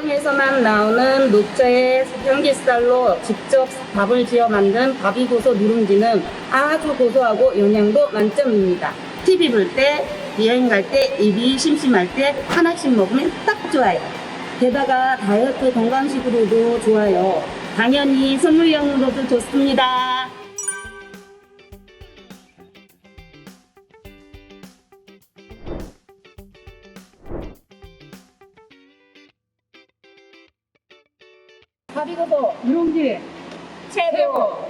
농장에서만 나오는 녹차의 현기쌀로 직접 밥을 지어 만든 밥이고소 누룽지는 아주 고소하고 영양도 만점입니다. TV 볼 때, 여행 갈 때, 입이 심심할 때 하나씩 먹으면 딱 좋아요. 게다가 다이어트 건강식으로도 좋아요. 당연히 선물용으로도 좋습니다. 밥이고소 누룽지 최고!